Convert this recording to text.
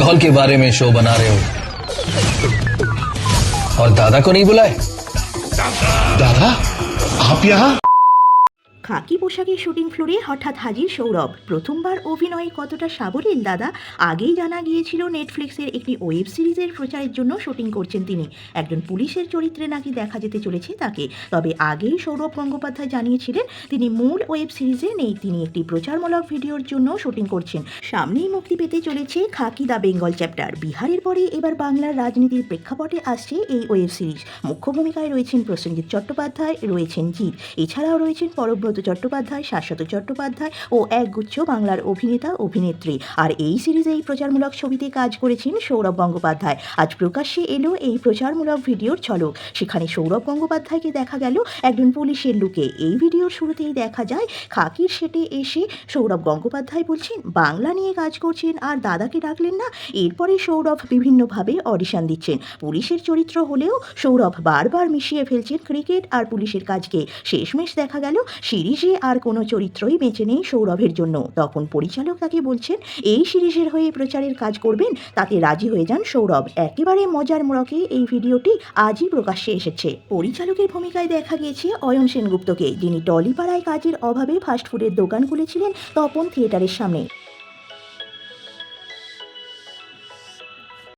बंगाल के बारे में शो बना रहे हो। और दादा को नहीं बुलाए? दादा, आप यहाँ? খাকি পোশাকে শুটিং ফ্লোরে হঠাৎ হাজির সৌরভ। প্রথমবার অভিনয়ে কতটা সাবলীল, দাদা? আগেই জানা গিয়েছিল নেটফ্লিক্সের একটি ওয়েব সিরিজের প্রচারের জন্য শুটিং করছেন তিনি। একজন পুলিশের চরিত্রে নাকি দেখা যেতে চলেছে তাকে। তবে আগেই সৌরভ গঙ্গোপাধ্যায় জানিয়েছিলেন, তিনি মূল ওয়েব সিরিজে নেই। তিনি একটি প্রচারমূলক ভিডিওর জন্য শুটিং করছেন। সামনেই মুক্তি পেতে চলেছে খাকি দ্য বেঙ্গল চ্যাপ্টার। বিহারের পরে এবার বাংলার রাজনীতির প্রেক্ষাপটে আসছে এই ওয়েব সিরিজ। মুখ্য ভূমিকায় রয়েছেন প্রসেনজিৎ চট্টোপাধ্যায়, রয়েছেন জিৎ। এছাড়াও রয়েছেন পরব্রত চট্টোপাধ্যায়, শাশ্বত চট্টোপাধ্যায় ও একগুচ্ছ বাংলার অভিনেতা, অভিনেত্রী। আর এই সিরিজে এই প্রচারমূলক ছবিতে কাজ করেছেন সৌরভ গঙ্গোপাধ্যায়। আজ প্রকাশ্যে এলো এই প্রচারমূলক ভিডিওর ঝলক। সেখানে সৌরভ গঙ্গোপাধ্যায়কে দেখা গেল একজন পুলিশের লুকে। এই ভিডিওর শুরুতেই দেখা যায়, খাকির সেটে এসে সৌরভ গঙ্গোপাধ্যায় বলছেন, বাংলা নিয়ে কাজ করছেন, আর দাদাকে ডাকলেন না? এরপরে সৌরভ বিভিন্নভাবে অডিশন দিচ্ছেন। পুলিশের চরিত্র হলেও সৌরভ বারবার মিশিয়ে ফেলছেন ক্রিকেট আর পুলিশের কাজকে। শেষমেশ দেখা গেল সিরিজে আর কোনো চরিত্রই বেঁচে নেই সৌরভের জন্য। তখন পরিচালক তাকে বলছেন, এই সিরিজের হয়ে প্রচারের কাজ করবেন, তাতে রাজি হয়ে যান সৌরভ। একেবারে মজার মোড়কে এই ভিডিওটি আজই প্রকাশ্যে এসেছে। পরিচালকের ভূমিকায় দেখা গিয়েছে অয়ন সেনগুপ্তকে, যিনি টলিপাড়ায় কাজের অভাবে ফাস্টফুডের দোকান খুলেছিলেন তপন থিয়েটারের সামনে।